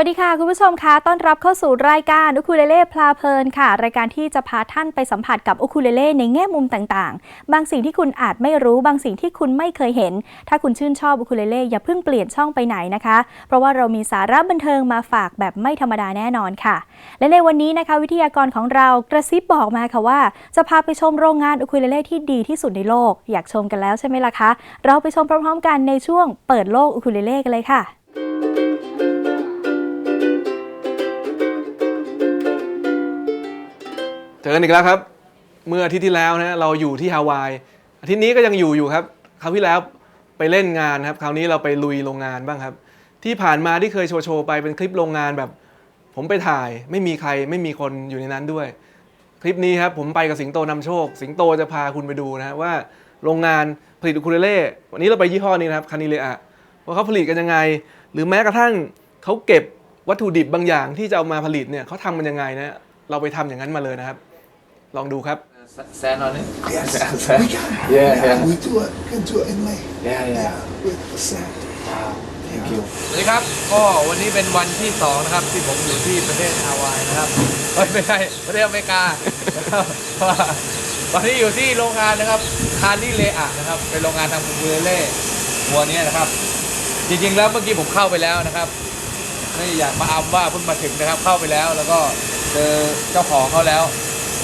สวัสดีค่ะคุณผู้ชมคะต้อนรับเข้าสู่รายการอุคูเลเล่พลาเพลินค่ะ รายการที่จะพาท่านไปสัมผัสกับอุคูเลเล่ในแง่มุมต่างๆ บางสิ่งที่คุณอาจไม่รู้บางสิ่งที่คุณไม่เคยเห็น ถ้าคุณชื่นชอบอุคูเลเล่อย่าเพิ่งเปลี่ยนช่องไปไหนนะคะ เพราะว่าเรามีสาระบันเทิงมาฝากแบบไม่ธรรมดาแน่นอนค่ะ และในวันนี้นะคะวิทยากรของเรากระซิบบอกมาค่ะว่า จะพาไปชมโรงงานอุคูเลเล่ที่ดีที่สุดในโลก อยากชมกันแล้วใช่ไหมล่ะคะ เราไปชมพร้อมๆ กันในช่วงเปิดโลกอุคูเลเล่กันเลยค่ะ เจอกันอีกแล้วครับ เมื่ออาทิตย์ที่แล้วนะเราอยู่ที่ฮาวายอาทิตย์นี้ก็ยังอยู่อยู่ครับคราวที่แล้วไปเล่นงานครับ คราวนี้เราไปลุยโรงงานบ้างครับ ที่ผ่านมาที่เคยโชว์โชว์ไปเป็นคลิปโรงงานแบบ ผมไปถ่ายไม่มีใครไม่มีคนอยู่ในนั้นด้วย คลิปนี้ครับผมไปกับสิงโตนำโชค สิงโตจะพาคุณไปดูนะฮะว่าโรงงานผลิตอุคูเลเล่วันนี้เราไปยี่ห้อนี้นะครับคานิเลอะว่าเขาผลิตกันยังไง หรือแม้กระทั่งเขาเก็บวัตถุดิบบางอย่างที่จะเอามาผลิตเนี่ยเขาทำมันยังไงนะเราไปทำอย่างนั้นมาเลยนะครับ ลองดูครับ Sand on it? Yes. Sand, We sand. got it. Yeah, yeah. We do it. Can do it inlay. Yeah, yeah. With the sand. Wow, thank you. สวัสดีครับก็วันนี้เป็นวันที่สองนะครับที่ผมอยู่ที่ประเทศฮาวายนะครับเอ้ยไม่ใช่ประเทศอเมริกานะครับเพราะว่าตอนนี้อยู่ที่โรงงานนะครับคาริเลอะนะครับเป็นโรงงานทำคูเล่วัวเนี้ยนะครับ จริงๆแล้วเมื่อกี้ผมเข้าไปแล้วนะครับไม่อยากมาอำว่าเพิ่งมาถึงนะครับเข้าไปแล้วแล้วก็เจอเจ้าของเขาแล้ว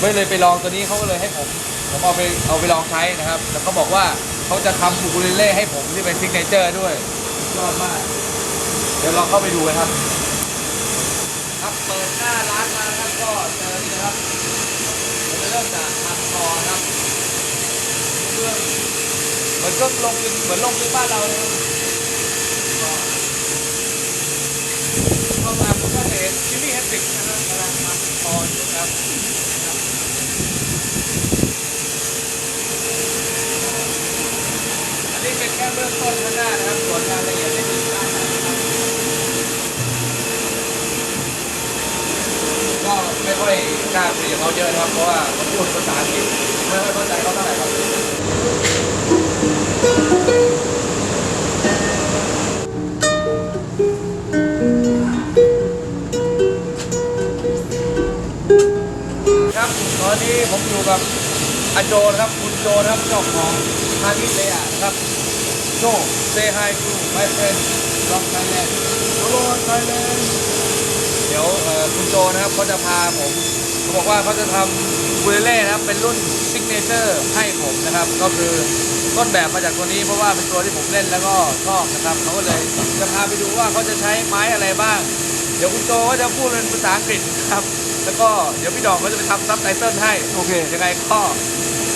ไม่เลยไปลองตัวนี้เขาก็เลยให้ผม ผมเอาไปเอาไปลองใช้นะครับ แล้วเขาบอกว่าเขาจะทำคูเล่ให้ผมที่เป็นซิกเนเจอร์ด้วยสุดยอดมาก เดี๋ยวลองเข้าไปดูนะครับ ครับเปิดหน้าร้านมานะครับก็เจอนี่นะครับเราจะเริ่มจากทำคอนะครับเครื่องเหมือนเครื่องลงเป็นเหมือนลงเป็นบ้านเราเลยครับก็เข้ามาผมก็จะเห็นชิลลี่แฮตติกนะครับกำลังทำคออยู่ครับอันนี้ เบื้องต้นข้างหน้านะครับส่วนรายละเอียดในด้านในนะครับก็ไม่ค่อยกล้าคุยกับเขาเยอะนะครับ เพราะว่าเขาพูดภาษาอังกฤษไม่ค่อยเข้าใจเขาเท่าไหร่ครับครับตอนนี้ผมอยู่กับอาโจนะครับ คุณโจนะครับเจ้าของพาณิชย์เลยอะนะครับ โจ say hi to my friend from Thailand hello Thailand เดี๋ยวเอ่อคุณโจนะครับเขาจะพาผมเขาบอกว่าเขาจะทำบูเล่นะครับเป็นรุ่นซิกเนเจอร์ให้ผมนะครับ ก็คือต้นแบบมาจากตัวนี้เพราะว่าเป็นตัวที่ผมเล่นแล้วก็ชอบนะครับเขาก็เลยจะพาไปดูว่าเขาจะใช้ไม้อะไรบ้าง เดี๋ยวคุณโจก็จะพูดเป็นภาษาอังกฤษครับ แล้วก็เดี๋ยวพี่ดองก็จะไปทำซับไตเติลให้โอเคยังไงก็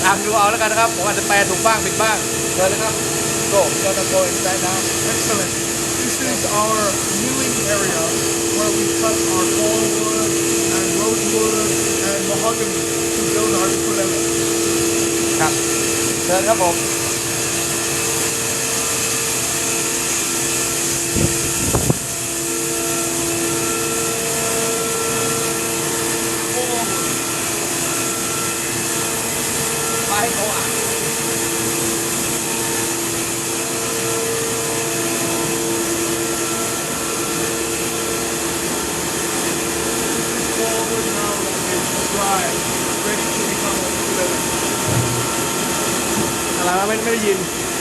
ตามดูเอาแล้วกันนะครับผมอาจจะแปลถูกบ้างผิดบ้างเชิญเลยครับ โจพี่ดองจะโกอินไซด์นะ Excellent. This is our milling area where we cut our wood and rosewood and mahogany to build our ukulele. ครับเชิญครับผม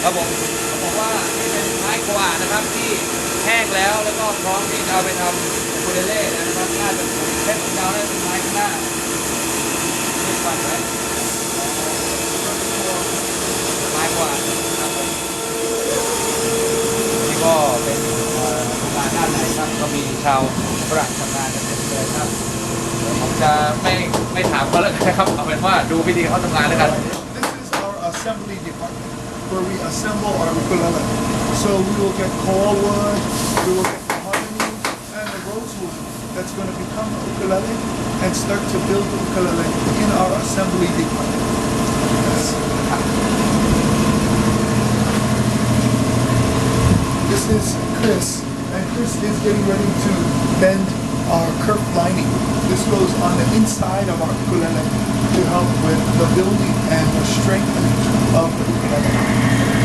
ครับผมเขาบอกว่าเป็นไม้กวาดนะครับที่แห้งแล้วแล้วก็พร้อมที่จะเอาไปทำคูเลเล่นะครับน่าจะเส้นยาได้เป็นไม้ข้างหน้านี่ปั่นไว้ไม้กวาดครับผมนี่ก็เป็นโรงงานด้านในครับก็มีชาวฝรั่งทำงานกันเต็มเลยครับผมจะไม่ไม่ถามเขาแล้วกันนะครับเอาเป็นว่าดูวิธีเขาทำงานแล้วกัน assemble our ukulele. So we will get coral wood, we will get mahogany, and the rosewood that's going to become a ukulele and start to build the ukulele in our assembly department. Yes. This is Chris, and Chris is getting ready to bend our kerf lining. This goes on the inside of our ukulele to help with the building and the strengthening of the ukulele.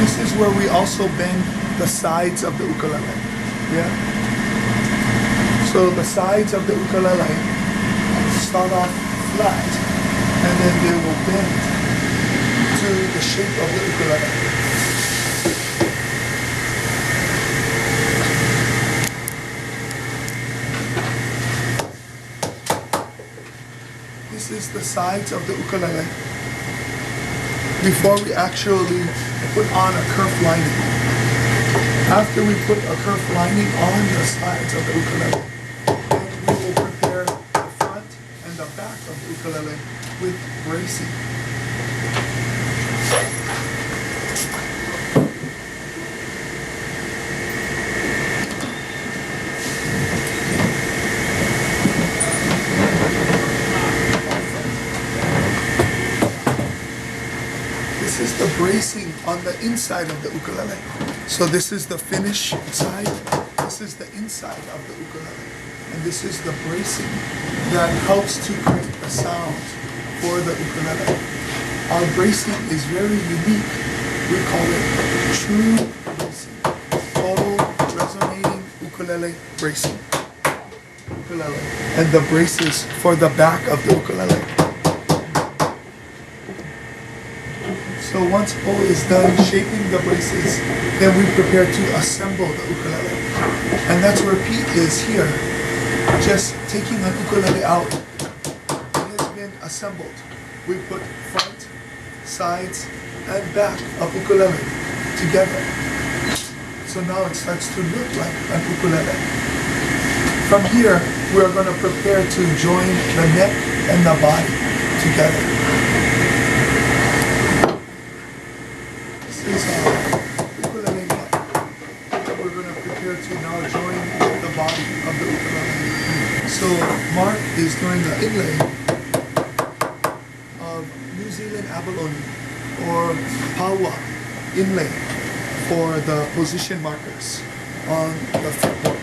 This is where we also bend the sides of the ukulele. Yeah. So the sides of the ukulele start off flat and then they will bend to the shape of the ukulele. This is the sides of the ukulele before we actually put on a kerf lining. After we put a kerf lining on the sides of the ukulele, then we will prepare the front and the back of the ukulele with bracing. This is the bracing on the inside of the ukulele. So this is the finish side. This is the inside of the ukulele. And this is the bracing that helps to create the sound for the ukulele. Our bracing is very unique. We call it true bracing. Total resonating ukulele bracing. Ukulele. And the braces for the back of the ukulele. So once O is done shaping the braces, then we prepare to assemble the ukulele. And that's where Pete is here, just taking an ukulele out. It has been assembled. We put front, sides, and back of ukulele together. So now it starts to look like an ukulele. From here, we are going to prepare to join the neck and the body together. We're going to prepare to now join the body of the ukulele. So Mark is doing the inlay of New Zealand abalone or pawa inlay for the position markers on the fretboard.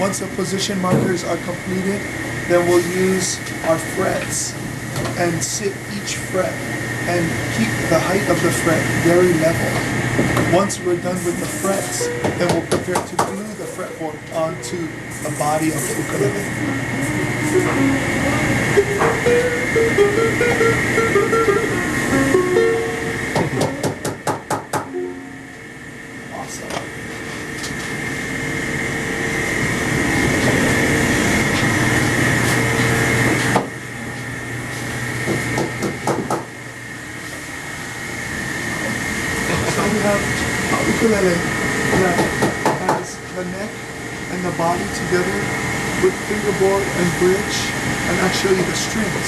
Once the position markers are completed, then we'll use our frets and sit each fret and keep the height of the fret very level. Once we're done with the frets, then we'll prepare to glue the fretboard onto the body of the ukulele. Awesome. So we have a ukulele that has the neck and the body together with fingerboard and bridge and actually the strings.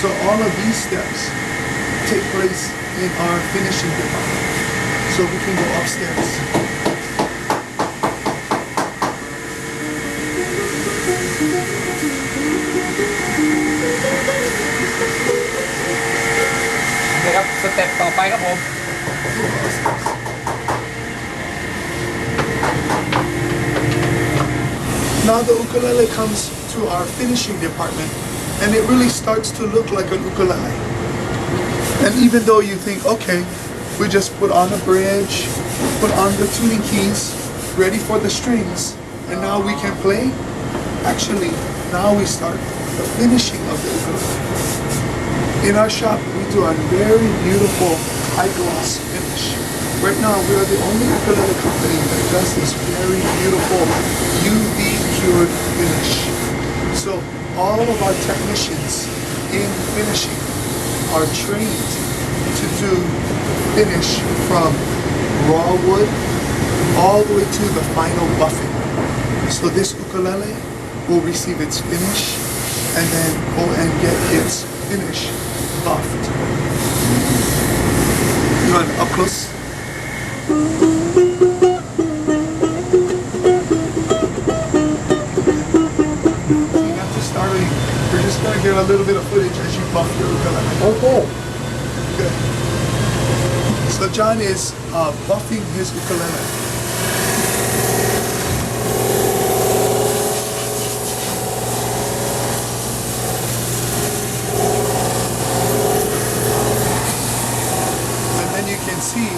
So all of these steps take place in our finishing department. So we can go upstairs.นะครับ สเต็ปต่อไปครับผม Now the ukulele comes to our finishing department and it really starts to look like an ukulele. And even though you think, okay, we just put on a bridge, put on the tuning keys, ready for the strings, and now we can play, actually, now we start the finishing of the ukulele. In our shop, we do a very beautiful high gloss finish. Right now, we are the only ukulele company that does this very beautiful UV cured finish. So all of our technicians in finishing are trained to do finish from raw wood all the way to the final buffing. So this ukulele will receive its finish and then go and get its finish buffed. You want up close? Gonna get a little bit of footage as you buff your ukulele. Okay. Good. So John is uh, buffing his ukulele. And then you can see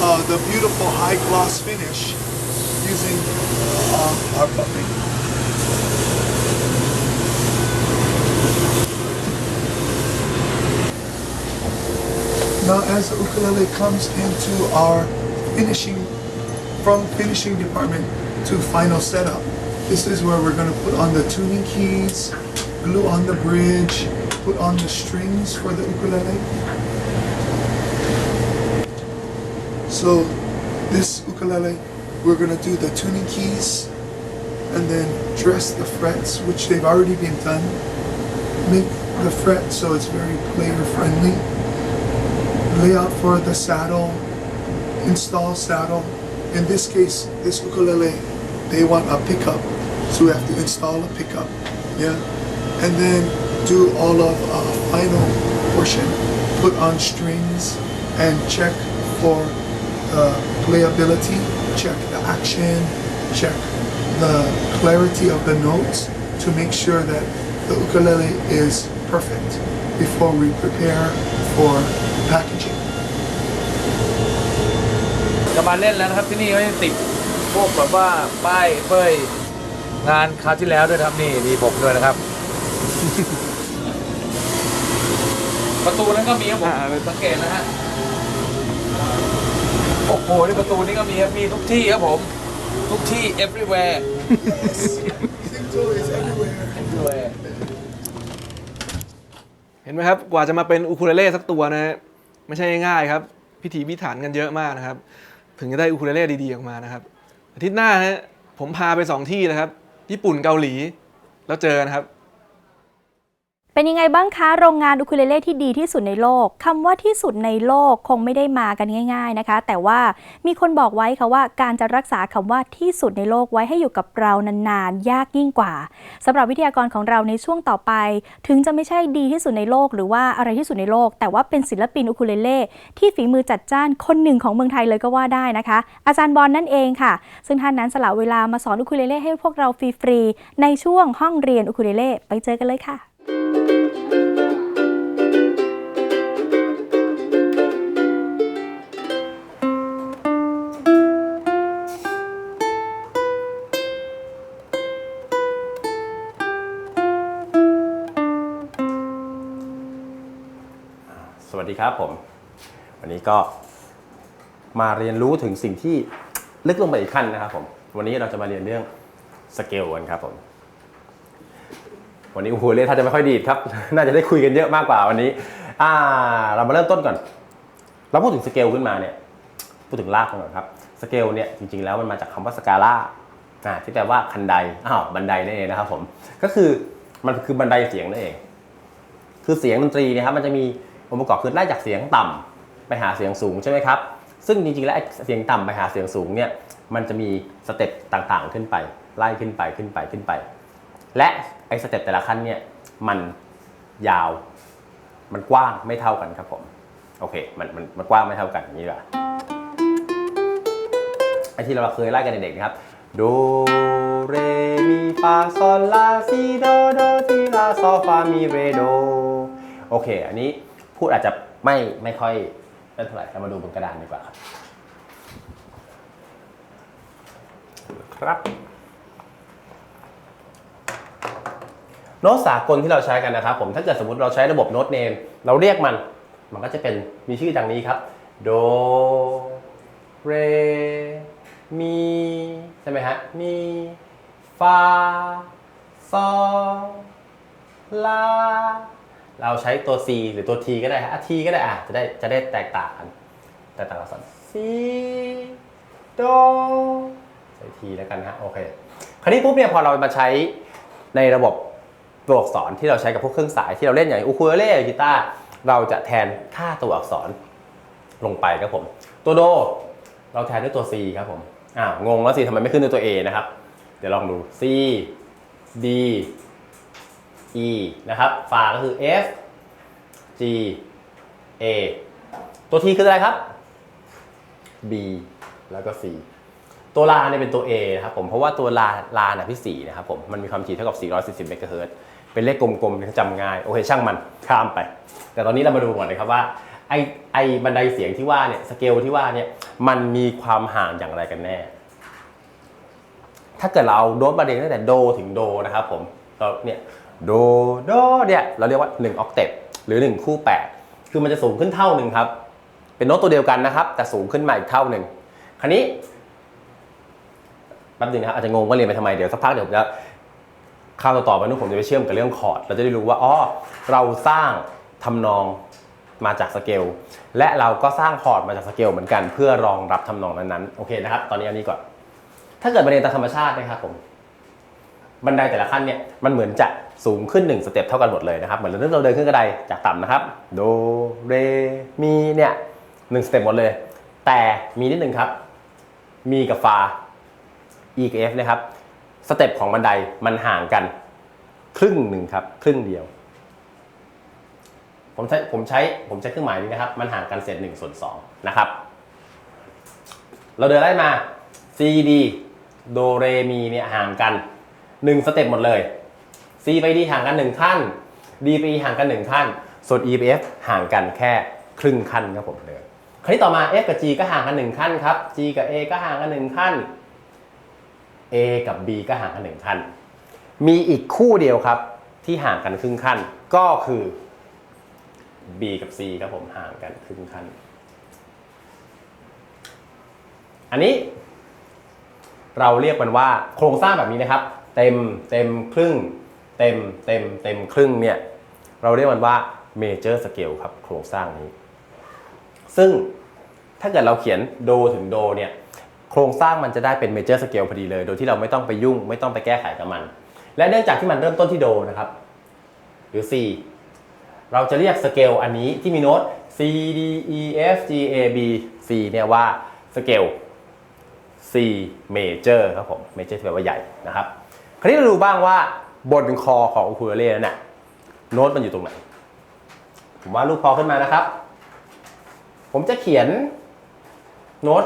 uh, the beautiful high gloss finish using uh, our puppet. Now as the ukulele comes into our finishing, from finishing department to final setup, this is where we're gonna put on the tuning keys, glue on the bridge, put on the strings for the ukulele. So this ukulele, we're gonna do the tuning keys and then dress the frets, which they've already been done. Make the fret so it's very player friendly. Layout for the saddle, install saddle. In this case, this ukulele, they want a pickup, so we have to install a pickup. Yeah, and then do all of uh, final portion, put on strings, and check for the playability, check the action, check the clarity of the notes to make sure that the ukulele is perfect before we prepare for packaging. จะมาเล่นแล้วนะครับที่นี่เขาจะติดพวกแบบว่าป้ายเป้ยงานคราวที่แล้วด้วยนะครับนี่มีผมด้วยนะครับ ประตูนั้นก็มีครับผมอ่าเป็นสังเกตนะฮะโอ้โหนี่ประตูนี้ก็มีครับมีทุกที่ครับผม ทุกที่ everywhere Singto is everywhere. everywhere เห็นไหมครับ กว่าจะมาเป็นอูคูเลเล่สักตัวนะฮะ ไม่ใช่ง่ายๆครับ พิถีพิถันกันเยอะมากนะครับ ถึงจะได้อูคูเลเล่ดีๆออกมานะครับ อาทิตย์หน้านะผมพาไป 2 ที่นะครับ ญี่ปุ่นเกาหลีแล้วเจอนะครับ เป็นยังไงบ้างคะโรงงานอูคูเลเล่ที่ดีที่สุดในโลกคำว่าที่สุดในโลกคงไม่ได้มากันง่าย ๆนะคะ แต่ว่ามีคนบอกไว้ค่ะว่าการจะรักษาคำว่าที่สุดในโลกไว้ให้อยู่กับเรานานๆ ยากยิ่งกว่าสำหรับวิทยากรของเราในช่วงต่อไป ถึงจะไม่ใช่ดีที่สุดในโลก หรือว่าอะไรที่สุดในโลก แต่ว่าเป็นศิลปินอูคูเลเล่ที่ฝีมือจัดจ้านคนหนึ่งของเมืองไทยเลยก็ว่าได้นะคะ อาจารย์บอลนั่นเองค่ะ ซึ่งท่านนั้นสละเวลามาสอนอูคูเลเล่ให้พวกเราฟรีๆในช่วงห้องเรียนอูคูเลเล่ไปเจอกันเลยค่ะ สวัสดีครับผม วันนี้ก็มาเรียนรู้ถึงสิ่งที่ลึกลงไปอีกขั้นนะครับผม วันนี้เราจะมาเรียนเรื่องสเกลกันครับผม วันนี้โอ้โหเล่ท่าจะไม่ค่อยดีครับ น่าจะได้คุยกันเยอะมากกว่าวันนี้ อ่า เรามาเริ่มต้นก่อน เราพูดถึงสเกลขึ้นมาเนี่ย พูดถึงรากกันก่อนครับ สเกลเนี่ยจริงๆแล้วมันมาจากคำว่าสกาล่าอ่าที่แปลว่าคันได อ้าวบันไดนั่นเองนะครับผม ก็คือมันคือบันไดเสียงนั่นเอง คือเสียงดนตรีเนะครับมันจะมีองค์ประกอบคือไล่จากเสียงต่ำไปหาเสียงสูงใช่ไหมครับ ซึ่งจริงๆแล้วเสียงต่ำไปหาเสียงสูงเนี่ย มันจะมีสเต็ปต่างๆขึ้นไป ไล่ขึ้นไปขึ้นไปขึ้นไป และไอ้สเต็ปแต่ละขั้นเนี่ยมันยาว มันกว้างไม่เท่ากันครับผม โอเค มันมันมันกว้างไม่เท่ากันอย่างนี้ดีกว่าไอ้ที่เราเคยไล่กันเด็กๆนะครับ โด เร มี ฟา ซอล ลา ซี โด โด ทีลา ซอ ฟา มี เร โด โอเค อันนี้พูดอาจจะไม่ไม่ค่อยเป็นเท่าไหร่เรามาดูบนกระดานดีกว่าครับ ครับ โน้ตสากลที่เราใช้กันนะครับผมถ้าเกิดสมมติเราใช้ระบบโน้ตเนมเราเรียกมัน มันก็จะเป็นมีชื่อดังนี้ครับโดเรมีใช่ไหมฮะมีฟาซอลาเราใช้ตัว C หรือตัว T ก็ได้ฮะอะ T ก็ได้อะจะได้จะได้แตกต่างกันแตกต่างกัน C โดใส่ T แล้วกันฮะโอเค คราวนี้ปุ๊บเนี่ยพอเรามาใช้ในระบบ ตัวอักษรที่เราใช้กับพวกเครื่องสายที่เราเล่นอย่างอูคูเลเล่กีตาร์เราจะแทนค่าตัวอักษรลงไปครับผม ตัวโดเราแทนด้วยตัว C ครับผมอ้าวงงแล้วสิทำไมไม่ขึ้นด้วยตัว A นะครับ เดี๋ยวลองดู C D E นะครับฝาก็คือ F G A ตัว T คืออะไรครับ B แล้วก็ C ตัวลาเนี่ยเป็นตัว A นะครับผม เพราะว่าตัวลาลาน่ะพี่4นะครับผม มันมีความถี่เท่ากับ 440 เมกะเฮิรตซ์ เป็นเลขกลมๆจำง่าย โอเคช่างมันข้ามไป แต่ตอนนี้เรามาดูก่อนนะครับว่าไอ้ไอ้บันไดเสียงที่ว่าเนี่ยสเกลที่ว่าเนี่ยมันมีความห่างอย่างไรกันแน่ ถ้าเกิดเราเอาโน้ตบันไดตั้งแต่โดถึงโดนะครับผมเราเนี่ยโดโดเนี่ยเราเรียกว่า1ออกเตปหรือ 1 คู่ 8 คือมันจะสูงขึ้นเท่าหนึ่งครับ เป็นโน้ตตัวเดียวกันนะครับ แต่สูงขึ้นมาอีกเท่าหนึ่งคราวนี้แป๊บนึงนะครับอาจจะงงว่าเรียนไปทำไมเดี๋ยวสักพักเดี๋ยวผมจะ ข้าวต่อๆไปนู้นผมจะไปเชื่อมกับเรื่องคอร์ด เราจะได้รู้ว่าอ๋อเราสร้างทำนองมาจากสเกลและเราก็สร้างคอร์ดมาจากสเกลเหมือนกัน เพื่อรองรับทำนองนั้นๆโอเคนะครับ ตอนนี้อันนี้ก่อน ถ้าเกิดบันไดตามธรรมชาตินะครับผมบันไดแต่ละขั้นเนี่ยมันเหมือนจะสูงขึ้น1สเต็ปเท่ากันหมดเลยนะครับเหมือนเราเดินขึ้นกระไดจากต่ำนะครับโดเรมีเนี่ยหนึ่งสเต็ปหมดเลย แต่มีนิดหนึ่งครับ มีกับฟา E กับ F นะครับ สเต็ปของบันไดมันห่างกัน ครึ่งหนึ่งครับ ครึ่งเดียว ผมใช้ผมใช้ผมใช้เครื่องหมายนี้นะครับ มันห่างกันเศษหนึ่งส่วนสองนะครับ เราเดินไล่มา C D โดเรมีเนี่ยห่างกัน1สเต็ปหมดเลย C ไป D ห่างกัน1ขั้น D ไป E ห่างกัน1ขั้น ส่วน E ไป F ห่างกันแค่ครึ่งขั้นครับผมเลยคราวนี้ต่อมา F กับ G ก็ห่างกัน1ขั้นครับ G กับ A ก็ห่างกัน1ขั้น A กับ B ก็ห่างกัน1ขั้น มีอีกคู่เดียวครับที่ห่างกันครึ่งขั้น ก็คือ B กับ C ครับผมห่างกันครึ่งขั้น อันนี้ เราเรียกมันว่าโครงสร้างแบบนี้นะครับ เต็มเต็มครึ่ง เต็มเต็มเต็มครึ่งเนี่ย เราเรียกมันว่า major scale ครับโครงสร้างนี้ ซึ่งถ้าเกิดเราเขียนโดถึงโดเนี่ย โครงสร้างมันจะได้เป็น major scale พอดีเลย โดยที่เราไม่ต้องไปยุ่ง ไม่ต้องไปแก้ไขกับมัน และเนื่องจากที่มันเริ่มต้นที่โดนะครับ หรือ C เราจะเรียกสเกลอันนี้ที่มีโน้ต C D E F G A B C เนี่ยว่าสเกล C major ครับผม major แปลว่าใหญ่นะครับ คราวนี้เราดูบ้างว่าบนคอของอูคูเลเล่นั้นน่ะโน้ตมันอยู่ตรงไหน ผมว่าดรูปคอขึ้นมานะครับ ผมจะเขียนโน้ต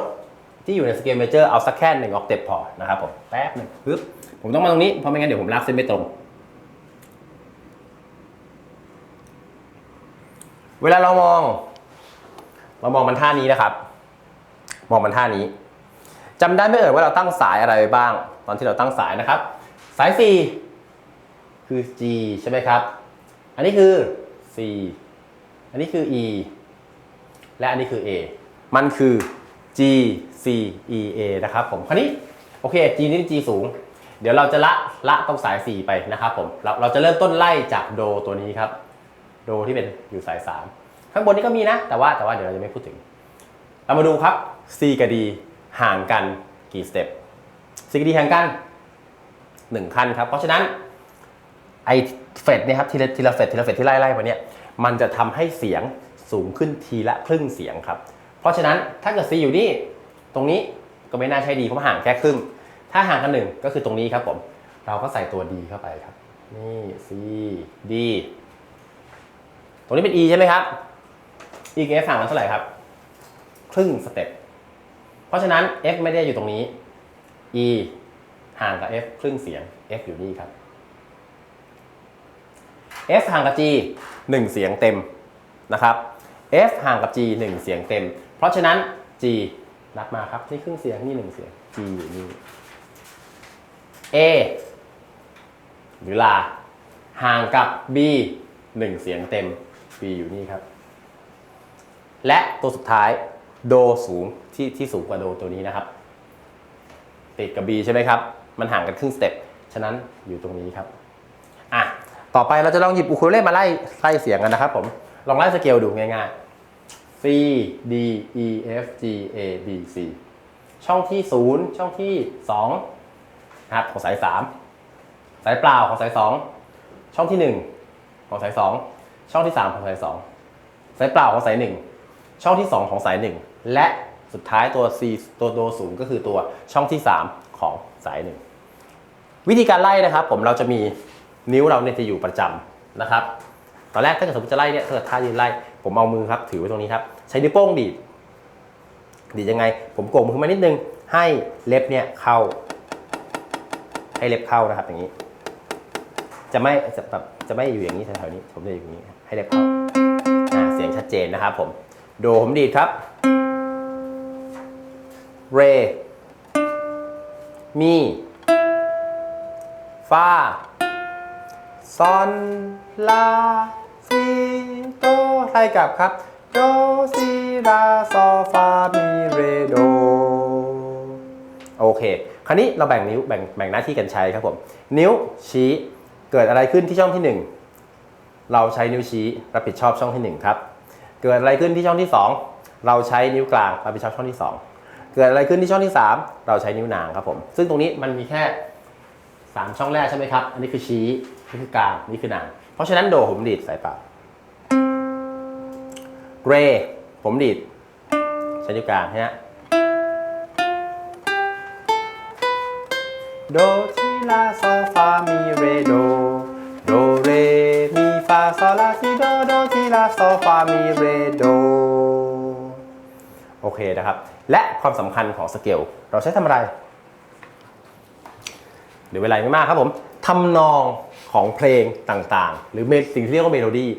ที่อยู่ในสเกลเมเจอร์เอาสักแค่หนึ่งออกเต็ปพอนะครับผมแป๊บหนึ่งปึ๊บผมต้องมาตรงนี้เพราะไม่งั้นเดี๋ยวผมลากเส้นไม่ตรง เวลาเรามอง เรามองมันท่านี้นะครับ มองมันท่านี้จำได้ไหมเอ่ยว่าเราตั้งสายอะไรไว้บ้าง ตอนที่เราตั้งสายนะครับ สาย C คือ G ใช่ไหมครับ อันนี้คือ C อันนี้คือ E และอันนี้คือ A มันคือ G C E A นะครับผมคราวนี้โอเค G นี่ G สูง เดี๋ยวเราจะละละตรงสาย 4 ไปนะครับผมเราเราจะเริ่มต้นไล่จากโดตัวนี้ครับ โดที่เป็นอยู่สาย 3 ข้างบนนี้ก็มีนะ แต่ว่าแต่ว่าเดี๋ยวเราจะไม่พูดถึง เรามาดูครับ C กับ D ห่างกันกี่สเต็ป C กับ D ห่างกัน 1 ขั้นครับ เพราะฉะนั้นไอเฟดเนี่ยครับทีละทีละเฟดทีละเฟดที่ไล่ไล่มาเนี่ยมันจะทำให้เสียงสูงขึ้นทีละครึ่งเสียงครับ เพราะฉะนั้นถ้าเกิด C อยู่นี่ตรงนี้ก็ไม่น่าใช่ดีเพราะห่างแค่ครึ่ง ถ้าห่างกันหนึ่งก็คือตรงนี้ครับผม เราก็ใส่ตัว D เข้าไปครับ นี่ C D ตรงนี้เป็น E ใช่ไหมครับ E กับ F ห่างกันเท่าไหร่ครับ ครึ่งสเต็ป เพราะฉะนั้น F ไม่ได้อยู่ตรงนี้ E ห่างกับ F ครึ่งเสียง F อยู่นี่ครับ F ห่างกับ G 1 เสียงเต็มนะครับ F ห่างกับ G 1 เสียงเต็ม เพราะฉะนั้น G นับมาครับนี่ครึ่งเสียงนี่1เสียง G อยู่นี่ A หรือลา ห่างกับ B 1เสียงเต็ม B อยู่นี่ครับ และตัวสุดท้ายโดสูงที่ที่สูงกว่าโดตัวนี้นะครับ ติดกับ B ใช่ไหมครับ มันห่างกันครึ่งสเต็ปฉะนั้นอยู่ตรงนี้ครับอะต่อไปเราจะลองหยิบอูคูเลเล่มาไล่ไล่เสียงกันนะครับผมลองไล่สเกลดูง่ายๆ C D E F G A B C ช่องที่ 0 ช่องที่2นะครับของสาย 3 สายเปล่าของสาย 2 ช่องที่ 1 ของสาย 2 ช่องที่ 3 ของสาย 2 สายเปล่าของสาย 1 ช่องที่ 2 ของสาย 1 และสุดท้ายตัว C ตัวโดสูงก็คือตัวช่องที่ 3 ของสาย 1 วิธีการไล่นะครับ ผมเราจะมีนิ้วเราเนี่ยจะอยู่ประจำนะครับ ตอนแรกถ้าเกิดสมมติจะไล่เนี่ยถ้าเกิดท่ายืนไล่ผมเอามือครับถือไว้ตรงนี้ครับใช้นิ้วโป้งดีดดีดยังไง ผมโก่งมือขึ้นมานิดนึง ให้เล็บเนี่ยเข้า ให้เล็บเข้านะครับอย่างนี้ จะไม่จะแบบจะไม่อยู่อย่างนี้แถวๆนี้ ผมจะอยู่อย่างนี้ให้เล็บเข้าเสียงชัดเจนนะครับผมโดผมดีดครับ เร มีฟาซอนลา ไล่กลับครับโดซีลาซอฟามีเรโดโอเค คราวนี้เราแบ่งนิ้วแบ่งแบ่งหน้าที่กันใช้ครับผม นิ้วชี้เกิดอะไรขึ้นที่ช่องที่ 1 เราใช้นิ้วชี้รับผิดชอบช่องที่ 1 ครับ เกิดอะไรขึ้นที่ช่องที่ 2 เราใช้นิ้วกลางรับผิดชอบช่องที่ 2 เกิดอะไรขึ้นที่ช่องที่ 3 เราใช้นิ้วนางครับผม ซึ่งตรงนี้มันมีแค่ 3 ช่องแรกใช่ไหมครับ อันนี้คือชี้นี่คือกลางนี่คือนาง เพราะฉะนั้นโดผมดีดสายปล่า เรผมดีดใช้นิ้วกลางฮะโดทีลาโซฟามีเรโดโดเรมีฟาโซลาซีโดโดทีลาโซฟามีเรโดโอเคนะครับ และความสำคัญของสเกลเราใช้ทำอะไรหลือเวลาไม่มากครับผมทำนองของเพลงต่างๆ หรือเมสิ่งที่เรียกว่าเมโลดี้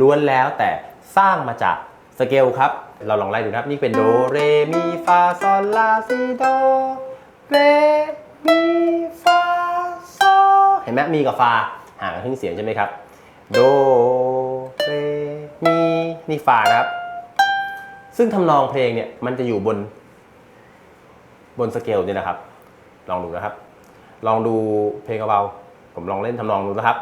ล้วนแล้วแต่สร้างมาจาก สเกลครับ เราลองไล่ดูนะครับ นี่เป็นโดเรมีฟาโซลาซีโดเรมีฟาโซเห็นไหมมีกับฟาห่างกันครึ่งเสียงใช่ไหมครับโดเรมีนี่ฟานะครับ ซึ่งทำนองเพลงเนี่ยมันจะอยู่บน บนสเกลเนี่ยนะครับ ลองดูนะครับ ลองดูเพลงเบาผมลองเล่นทำนองดูนะครับ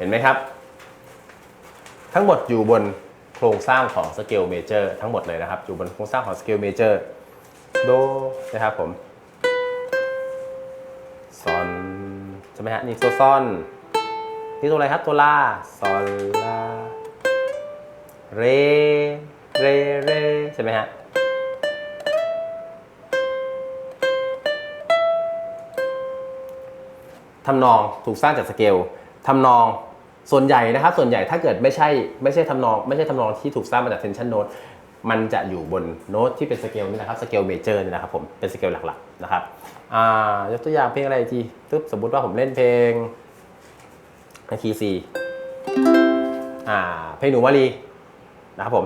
เห็นไหมครับ ทั้งหมดอยู่บนโครงสร้างของสเกลเมเจอร์ทั้งหมดเลยนะครับ อยู่บนโครงสร้างของสเกลเมเจอร์โดนะครับผมซอนใช่ไหมฮะนี่ตัวซอนนี่ตัวอะไรครับตัวลาซอนลาเรเรเรใช่ไหมฮะทำนองถูกสร้างจากสเกลทำนอง ส่วนใหญ่นะครับ ส่วนใหญ่ถ้าเกิดไม่ใช่ไม่ใช่ทำนองไม่ใช่ทำนองที่ถูกสร้างมาจาก tension note มันจะอยู่บนโน้ตที่เป็นสเกลนี่นะครับสเกลเมเจอร์นี่นะครับผมเป็นสเกลหลักๆนะครับอ่ายกตัวอย่างเพลงอะไรอีทีตึ๊บสมมุติว่าผมเล่นเพลงในคีย์ซีอ่าเพลงหนูมารีนะครับผม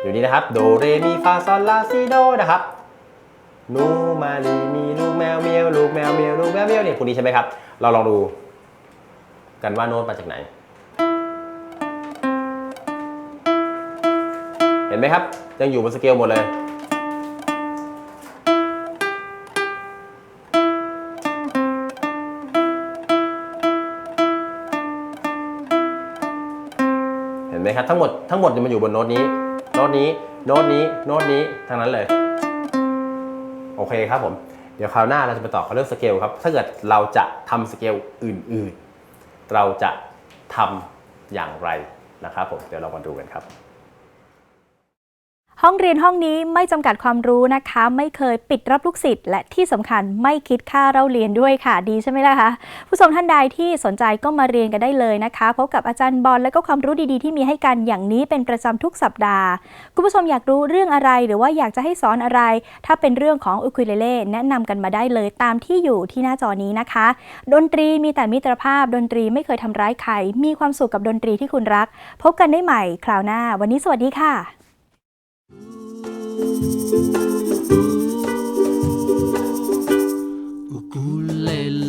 อยู่นี่นะครับโดเรมีฟาซอลลาซีโดนะครับหนูมารีมีลูกแมวเมียวลูกแมวเมียวลูกแมวเมียวเนี่ยพวกนี้ใช่ไหมครับ เราลองดู กันว่าโน้ตมาจากไหน เห็นไหมครับ ยังอยู่บนสเกลหมดเลย เห็นไหมครับ ทั้งหมดทั้งหมดจะมาอยู่บนโน้ตนี้ โน้ตนี้ โน้ตนี้ โน้ตนี้ทั้งนั้นเลย โอเคครับผมเดี๋ยวคราวหน้าเราจะไปต่อเรื่องสเกลครับ ถ้าเกิดเราจะทำสเกลอื่น ๆ เราจะทำอย่างไรนะครับผมเดี๋ยวเรามาดูกันครับ ห้องเรียนห้องนี้ไม่จำกัดความรู้นะคะ ไม่เคยปิดรับลูกศิษย์และที่สำคัญไม่คิดค่าเล่าเรียนด้วยค่ะดีใช่ไหมล่ะคะผู้ชมท่านใดที่สนใจก็มาเรียนกันได้เลยนะคะพบกับอาจารย์บอลและก็ความรู้ดีๆ ที่มีให้กันอย่างนี้เป็นประจำทุกสัปดาห์ คุณผู้ชมอยากรู้เรื่องอะไรหรือว่าอยากจะให้สอนอะไร ถ้าเป็นเรื่องของอุคุเลเล่แนะนำกันมาได้เลยตามที่อยู่ที่หน้าจอนี้นะคะ ดนตรีมีแต่มิตรภาพดนตรีไม่เคยทำร้ายใครมีความสุขกับดนตรีที่คุณรัก พบกันได้ใหม่คราวหน้า วันนี้สวัสดีค่ะ ukulele